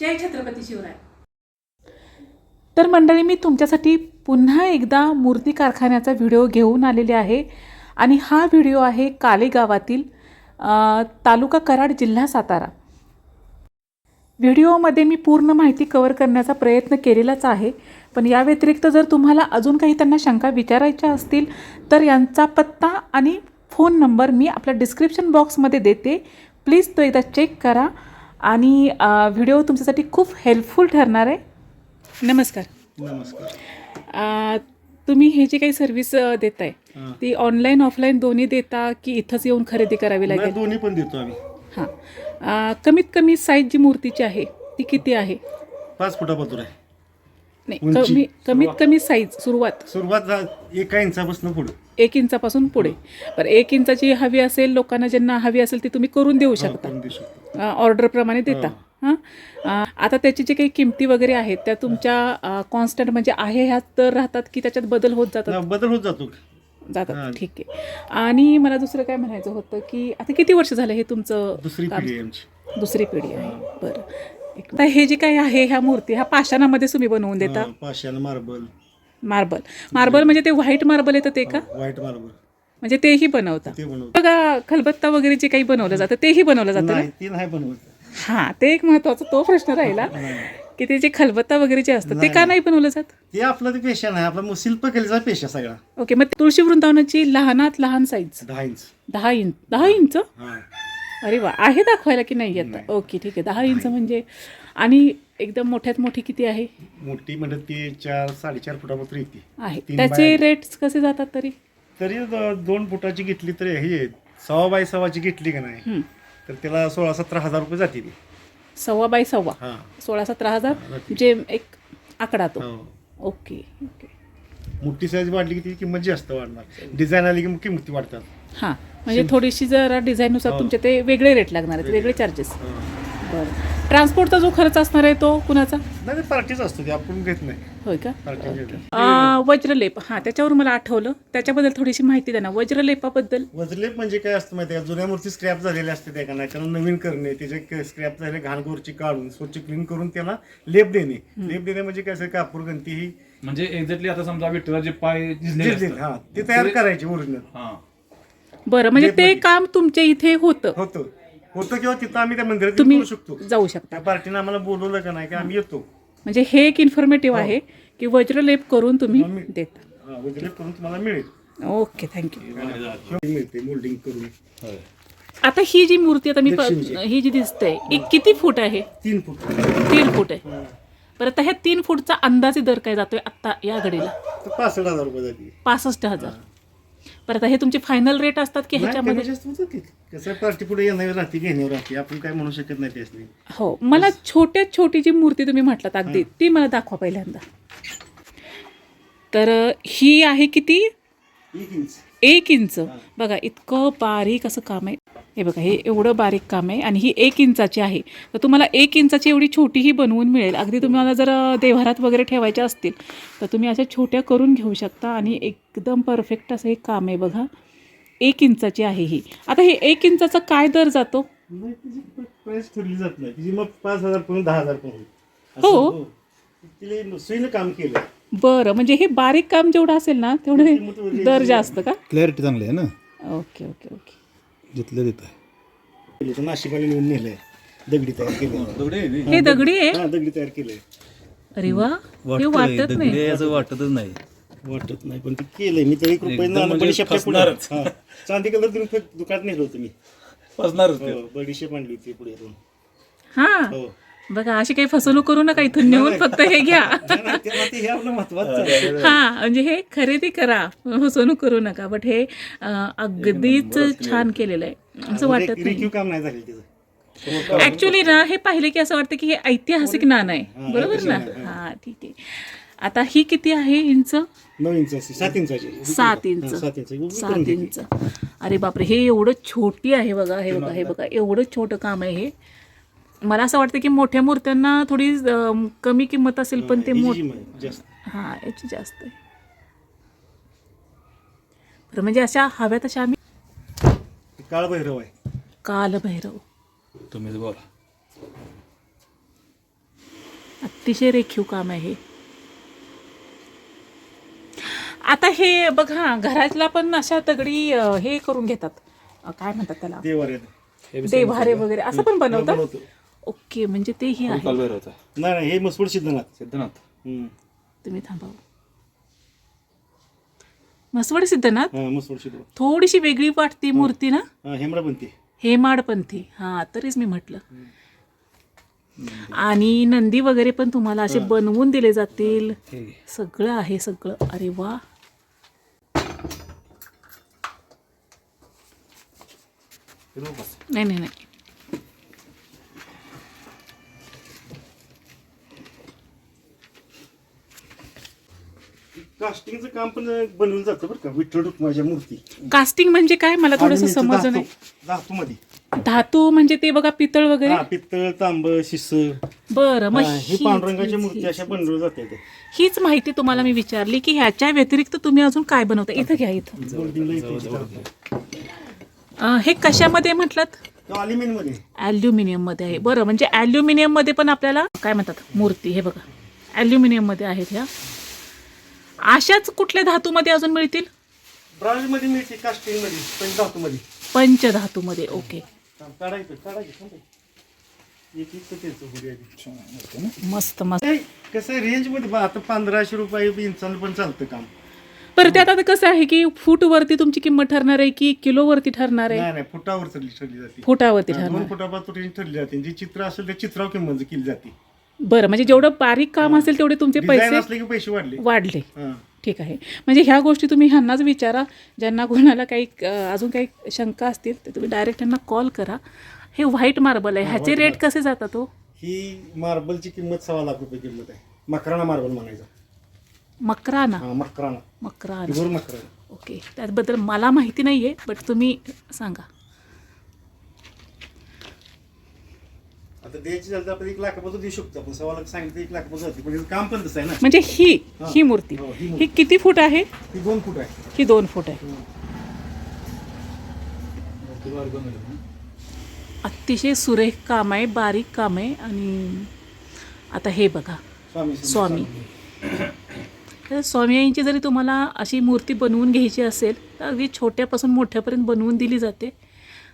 जय छत्रपती शिवराय. तर मंडळी मी तुमच्यासाठी पुन्हा एकदा मूर्ती कारखान्याचा व्हिडिओ घेऊन आलेले आहे. आणि हा व्हिडिओ आहे काले गावातील तालुका कराड जिल्हा सातारा. व्हिडिओमध्ये मी पूर्ण माहिती कवर करण्याचा प्रयत्न केलेलाच आहे. पण या व्यतिरिक्त जर तुम्हाला अजून काही त्यांना शंका विचारायच्या असतील तर यांचा पत्ता आणि फोन नंबर मी आपल्या डिस्क्रिप्शन बॉक्समध्ये देते. प्लीज तो एकदा चेक करा. आणि व्हिडिओ तुमच्यासाठी खूप हेल्पफुल ठरणार आहे. नमस्कार. नमस्कार. तुम्ही हे जे काही सर्व्हिस अ, देताय हां. ती ऑनलाईन ऑफलाईन दोन्ही देता की इथंच येऊन खरेदी करावी लागेल? दोन्ही पण देतो आम्ही. हां. कमीत कमी साईज जी मूर्तीची आहे ती किती आहे? पाच फुटापासून आहे. नाही उंची, कमी कमीत कमी साईज सुरुवात. सुरुवात झा- एका इंचापासून पुढे. एक इंचापासून पुढे. बरं एक इंचाची हवी असेल लोकांना ज्यांना हवी असेल ती तुम्ही करून देऊ शकता. करून देऊ शकतो. ऑर्डरप्रमाणे देता. हां. आता त्याची जे काही किमती वगैरे आहेत त्या तुमच्या कॉन्स्टंट म्हणजे आहे ह्यात तर राहतात की त्याच्यात बदल होत जातात? बदल होत जातो. जातात. हां. ठीक आहे. आणि मला दुसरं काय म्हणायचं होतं की आता किती वर्ष झालं हे तुमचं दुसरी काम? पिढी आहे आमची. दुसरी पिढी आहे. बरं. एक- आता हे जे काही आहे ह्या मूर्ती ह्या पाषाणामध्ये तुम्ही बनवून देता? हां, पाषाण मार्बल. मार्बल. मार्बल म्हणजे ते व्हाईट मार्बल येतं ते का? White marble. म्हणजे तेही बनवता. ते बनवतो. बघा खलबत्ता वगैरे जे काही बनवलं जातं तेही बनवलं जातं ना? नाही ते नाही बनवत. हां ते एक महत्त्वाचा तो प्रश्न राहिला की ते जे खलबत्ता वगैरे जे असतं ते का नाही. बनवलं जात? ते आपला ते पेशा नाही आपला शिल्पकलेचा पेशा सगळा. ओके मग तुळशी वृंदावनाची लहानात लहान साईज दहा इंच दहा इंच दहा इंच हां. अरे वा आहे दाखवायला की नाही येत ओके ठीक आहे. दहा इंच म्हणजे आणि एकदम मोठ्यात मोठी किती आहे? मोठी म्हणजे ती चार साडेचार फुटापासून येते. आहे. तीन त्याचे बाय- रेट्स कसे जातात तरी? तरी द- दोन फुटाची घेतली तरी हे सव्वा बाय सव्वाची घेतली का नाही? हं. तर त्याला सोळा सतरा हजार रुपये जाते ती सव्वा बाय सव्वा. हां. सोळा सतरा हजार. जे एक आकडा तो. हो. Okay okay. मोठी साईज वाढली की ती किंमत जास्त वाढणार. डिझाईन आली की मग किंमती वाढतात. हां. म्हणजे थोडीशी जरा डिझाईननुसार हो. तुमचे ते वेगळे रेट लागणार आहेत वेगळे चार्जेस बरं. ट्रान्सपोर्टचा जो खर्च असणार आहे तो कुणाचा? नाही ते पार्टीच असतो ते आपण घेत नाही. होय का? वज्रलेप. हां त्याच्यावर मला आठवलं. त्याच्याबद्दल थोडीशी माहिती द्या ना. वज्रलेपाबद्दल? वजलेप म्हणजे काय असतं माहिती आहे का? जुन्या मूर्ती स्क्रॅप झालेल्या असते त्या का नाही त्याला नवीन करणे त्याचे स्क्रॅप झालेले घाण गोरची काढून स्वच्छ क्लीन करून त्याला लेप देणे. लेप देणे म्हणजे काय असं कापूर गंती ही म्हणजे एक्झॅक्टली आता समजा विठ्ठलाचे पाय झिजलेले झिजलेली, असतात. हा ते तयार करायचे ओरिजिनल हा. बरं म्हणजे ते. काम तुमच्या इथे होतं. होतं. होतं किंवा तिथं आम्ही त्या मंदिरात तुम्ही करू शकतो. जाऊ शकता. त्या पार्टीनं आम्हाला बोलवलं का नाही की आम्ही येतो. म्हणजे हे एक इन्फॉर्मेटिव्ह आहे की वज्रलेप करून तुम्ही आम्ही- देता. हा, वजलेप करून तुम्हाला मिळेल. ओके थँक्यू हे मिळते मोल्डिंग करून. आता ही जी मूर्ती आता मी प- दक्षिणची. ही जी दिसते ही किती फूट आहे? तीन फूट. तीन फूट आहे. बरं आता ह्या तीन फूटचा अंदाजे दर काय जातोय आत्ता या घडीला? तर पासष्ट हजार रुपये जाते. पासष्ट हजार. बरं आता हे तुमचे फायनल रेट असतात की ह्याच्यामध्ये? कमी जास्त होतं की. कसं पार्टी पुढे येण्यावर राहते घेण्यावर राहते आपण काय म्हणू शकत नाही त्यासनी. हो मला छोट्यात छोटी जी मूर्ती तुम्ही म्हटलात अगदी ती मला दाखवा पहिल्यांदा. तर ही आहे किती? एक इंच. बघा इतकं बारीक असं काम आहे. हे बघा हे एवढं बारीक काम आहे आणि ही एक इंचाची आहे. तर तुम्हाला एक इंचाची एवढी छोटीही बनवून मिळेल. अगदी तुम्हाला जर देव्हारात वगैरे ठेवायच्या असतील तर तुम्ही अशा छोट्या करून घेऊ शकता आणि एकदम परफेक्ट असं हे काम आहे बघा. एक इंचाची आहे ही. आता हे एक इंचाचा काय दर जातो? प्राइस ठरली जात नाही. तिची मग पाच हजार पण दहा हजार पण होईल असं हो. तिला सुईनं काम केलं. बरं म्हणजे हे बारीक काम जेवढं असेल ना तेवढं हे दर जास्त का? क्लॅरिटी चांगली आहे ना? Okay okay okay. जिथलं तिथं केलं नाशिकवाले नेऊन नेलंय. दगडी तयार केली. हे दगडी आहे हा दगडी तयार केलंय अरे वा हे वाटत नाही. असं वाटतच नाही. वाटत नाही पण ते केलंय. मी तरी रुपये एकदम नाणं म्हणजे. हा. चांदी कलर देऊन फेक- दुकानात नेलं होतं मी. पसणारच ते. हो, बडीशेप आणली होती पुढे येऊन. हा. हो. बघा अशी काही फसवणूक करू नका इथून नेऊन फक्त हे घ्या. नाही, नाही, ते- ते हे. हा म्हणजे हे खरेदी करा फसवणूक करू नका. बट हे अगदीच छान केलेलं आहे. असं वाटत नाही. रेखीव काम नाही झालं त्याचं ऍक्च्युली ना हे पाहिले की असं वाटतं की हे ऐतिहासिक नाणं आहे. बरोबर ना? हा. ठीक आहे. आता ही किती आहे इंच? सात इंच सात इंच. सात. इंच अरे बापरे हे एवढं छोटी आहे बघा हे बघा हे बघा. एवढं छोटं काम आहे हे. मला असं वाटतं की मोठ्या मूर्त्यांना थोडी कमी किंमत असेल पण ते मोठ हा याची जास्त आहे. बरं म्हणजे अशा हव्या तशा आम्ही काळ भैरव आहे. कालभैरव. तुम्हीच बोला. अतिशय रेखीव काम आहे आता हे बघा घरातला पण अशा दगडी अं, हे करून घेतात. अं, काय म्हणतात त्याला? देवर देव्हारे वगैरे असं पण बनवतात? बनवतो. ओके म्हणजे तेही आहे. कालभैरव होता नाही नाही हे मसवड सिद्धनाथ. सिद्धनाथ. हम्म. तुम्ही थांबावं. मसवड सिद्धनाथ? हा मसवड सिद्धनाथ. थोडीशी वेगळी वाटते मूर्ती ना? हा हेमरापंथी हेमाडपंथी. हा तरीच मी म्हटलं. आणि नंदी वगैरे पण तुम्हाला असे बनवून दिले जातील. सगळं आहे सगळं. अरे वा. नाही नाही नाही. कास्टिंगचं काम पण बनवून जातं बरं का विठ्ठल रुक्माच्या मूर्ती. कास्टिंग म्हणजे काय? मला थोडस धातू- नाही. धातू मध्ये धातू म्हणजे ते बघा पितळ वगैरे? हा पित्तळ तांब शिस बरं मग ही हीच- पांडुरंगाच्या मूर्ती अशा बनवल्या जातात हीच माहिती तुम्हाला मी विचारली की ह्याच्या व्यतिरिक्त तुम्ही अजून काय बनवता? इथं घ्या इथं. बोर्डिंगला इथे अं, हे कशामध्ये म्हटलं अल्युमिनियममध्ये ॲल्युमिनियममध्ये आहे. बरं म्हणजे ॲल्युमिनियममध्ये पण आपल्याला काय म्हणतात? मूर्ती हे बघा. ॲल्युमिनियममध्ये आहेत ह्या. अशाच कुठल्या धातूमध्ये अजून मिळतील? ब्रांच मध्ये मिळते कास्टिंगमध्ये पण धातू मध्ये पंचधातूमध्ये ओके. काढायचं काढायचं थांबायचं. एक एक तर त्याचं करूया आधी. मस्त मस्त. नाही, कसं रेंजमध्ये बा, आता पंधराशे रुपये इंचानं पण चालतं काम. बरं त्यात आता कसं आहे की फूटवरती तुमची किंमत ठरणार आहे की किलोवरती ठरणार आहे? नाही नाही फुटावर ठरली ठरली जाते. फुटावरती ठरणार. फुटापासून ठरली जाते. जी चित्र असेल त्या चित्रावर किंमत केली जाते. बरं म्हणजे जेवढं बारीक काम असेल तेवढे तुमचे पैसे असले की पैसे वाढले. वाढले. हा. ठीक आहे. म्हणजे ह्या गोष्टी तुम्ही ह्यांनाच विचारा ज्यांना कोणाला काही अं, अजून काही शंका असतील तर तुम्ही डायरेक्ट त्यांना कॉल करा. हे व्हाईट मार्बल आहे. ह्याचे रेट कसे जातात हो? ही मार्बलची किंमत सव्वा लाख रुपये किंमत आहे. मकराना मार्बल म्हणायचा. मकराना? हा मकराना. मकराना. प्युअर मकराना. ओके. त्याबद्दल मला माहिती नाही आहे बट तुम्ही सांगा. आता द्यायची झाली तर आपण एक लाखापासून देऊ शकतो. आपण सव्वा लाख सांगितलं एक लाखापासून जाते. पण काम पण तसं आहे ना. म्हणजे ही ही. मूर्ती. हो, ही ही किती फूट आहे? ही दोन फूट आहे. ही दोन फूट आहे. अतिशय सुरेख काम आहे बारीक काम आहे आणि आता हे बघा स्वामी स्वामी. तर जरी तुम्हाला अशी मूर्ती बनवून घ्यायची असेल तर अगदी छोट्यापासून मोठ्यापर्यंत बनवून दिली जाते.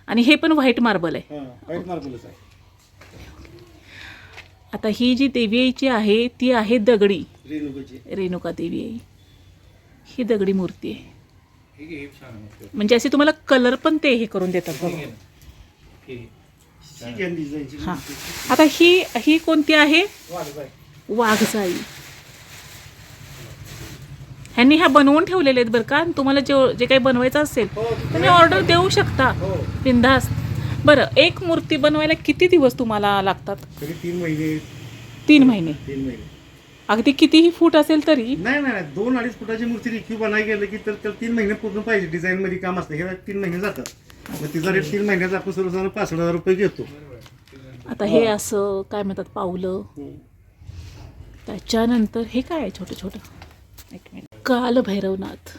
आणि हे पण व्हाईट मार्बल आहे. हा व्हाईट मार्बलच आहे. आता ही जी देवी आईची आहे ती आहे दगडी. रेणुका देवी आई ही दगडी मूर्ती आहे. म्हणजे असे तुम्हाला कलर पण ते हे करून देतात बघा. ही. हां आता ही ही कोणती आहे? वाघजाई. ह्यांनी ह्या बनवून ठेवलेले आहेत बरं का? तुम्हाला जे जे काही बनवायचं असेल तुम्ही ऑर्डर देऊ शकता. बिंदास बरं एक मूर्ती बनवायला किती दिवस तुम्हाला लागतात? तरी तीन महिने. तीन महिने. तीन महिने. अगदी कितीही फूट असेल तरी? नाही नाही नाही. दोन अडीच फुटाची मूर्ती रेखीव बनाय गेलं की तर त्याला तीन महिने पूर्ण पाहिजे. डिझाईन मध्ये काम असतं. हे तीन महिने जातात. मग तिचा रेट तीन महिन्याचा आपण सर्वसाधारण पासष्ट हजार रुपये घेतो. आता हे असं काय म्हणतात पावलं? त्याच्यानंतर हे काय आहे छोटं छोटं? एक मिनिट. काल भैरवनाथ.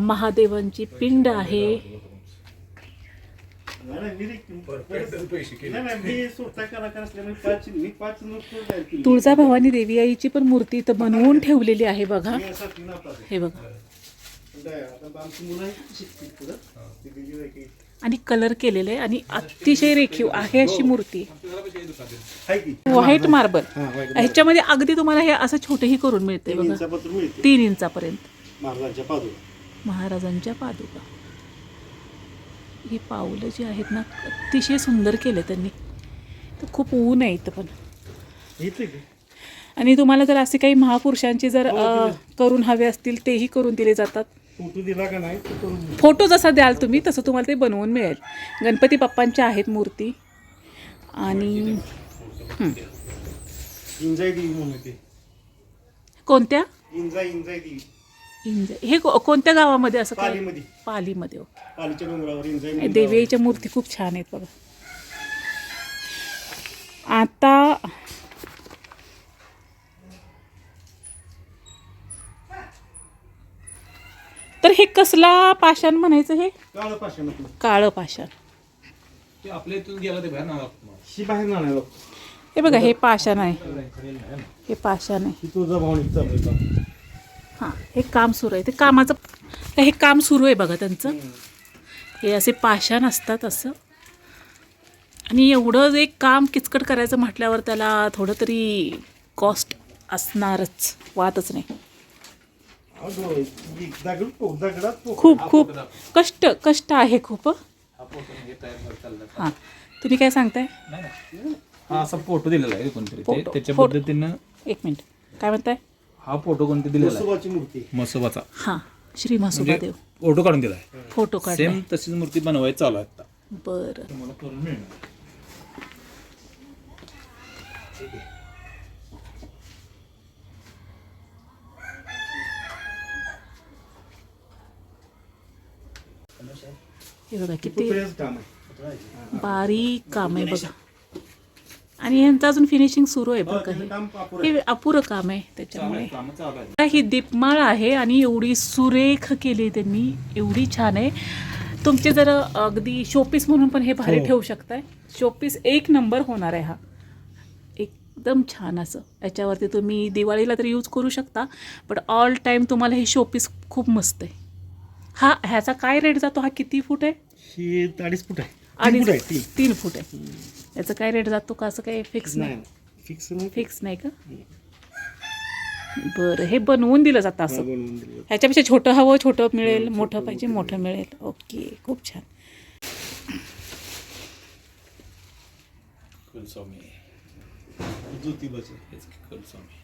महादेवांची पिंड आहे. तुळजाभवानी देवी आईची पण मूर्ती इथं बनवून ठेवलेली आहे बघा. हे बघा. आणि कलर केलेले आणि अतिशय रेखीव आहे अशी मूर्ती. व्हाईट मार्बल ह्याच्यामध्ये अगदी तुम्हाला हे असं छोटंही करून मिळते बघा. तीन इंचापर्यंत. महाराजांच्या पादुका. ही पावलं जी आहेत ना अतिशय सुंदर केले त्यांनी. तर खूप ऊन आहे इथं पण. आणि तुम्हाला जर असे काही महापुरुषांचे जर अ, करून हवे असतील तेही करून दिले जातात. फोटो दिला का नाही. फोटो जसा द्याल तुम्ही तसं तुम्हाला ते बनवून मिळेल. गणपती बाप्पांच्या आहेत मूर्ती. आणि हं. कोणत्या? इंजाई इंजाई देवी इंज हे को- कोणत्या गावामध्ये असं काय? पालीमध्ये. पालीमध्ये हो. पालीच्या डोंगरावर इंजाई म्हणून देवी आईच्या मूर्ती खूप छान आहेत बघा. आता तर हे कसला पाषाण म्हणायचं हे? काळं पाषाण आपलं. काळं पाषाण. ते आपल्या इथून गेला ते बाहेर ना ही बाहेर हे बघा हे पाषाण आहे. हे पाषाण आहे. ही तुझा भावनिक चालू आहे. हां हे काम सुरू आहे. ते कामाचं हे काम सुरू आहे बघा त्यांचं. हे असे पाषाण असतात असं. आणि एवढं एक काम किचकट करायचं म्हटल्यावर त्याला थोडं तरी कॉस्ट असणारच वादच नाही. खूप खूप कष्ट कष्ट आहे खूप हं. हां तुम्ही काय सांगताय? हा असा फोटो दिलेला आहे कोणतरी. ते फोटो- त्याच्या फोटो. पद्धतीनं एक मिनिट. काय म्हणताय? हा फोटो कोणतरी दिलेला आहे? मूर्ती. मसोबाचा. हां श्री म्हसोबा देव. फोटो काढून दिलाय. फोटो काढलाय. सेम तशीच मूर्ती बनवायची चालू आहे आता. बरं. तुम्हाला करून मिळणार. हे बघा किती पुतळ्याचं काम आहे. बारीक काम आहे बघा. आणि यांचं अजून फिनिशिंग सुरू आहे बघा हे अपुरं हे अपुरं काम आहे त्याच्यामुळे. ही दीपमाळ आहे आणि एवढी सुरेख केली आहे त्यांनी एवढी छान आहे. तुमचे जर अगदी शोपीस म्हणून पण हे भारी ठेवू शकताय. शोपीस एक नंबर होणार आहे हा. एकदम छान असं. याच्यावरती तुम्ही दिवाळीला तर यूज करू शकता बट ऑल टाईम तुम्हाला हे शोपीस खूप मस्त आहे. हा ह्याचा काय रेट जातो? हा किती फूट आहे? ही अडीच फूट आहे. अडीच तीन फूट आहे. याचं काय रेट जातो का? असं काही फिक्स नाही. फिक्स नाही. फिक्स नाही का? बरं हे बनवून दिलं जातं असं. बनवून दिलं ह्याच्यापेक्षा छोटं हवं छोटं मिळेल मोठं पाहिजे मोठं मिळेल. ओके खूप छान. कुलस्वामी ज्योतिबाचं हेच की कुलस्वामी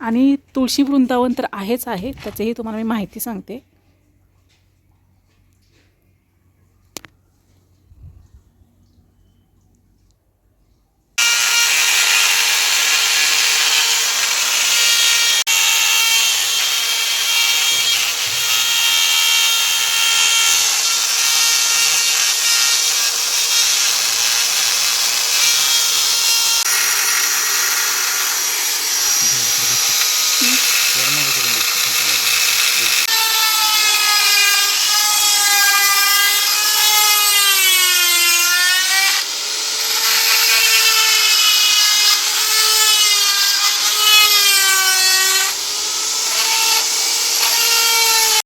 आणि तुळशी वृंदावन तर आहेच आहे त्याचीही तुम्हाला मी माहिती सांगते.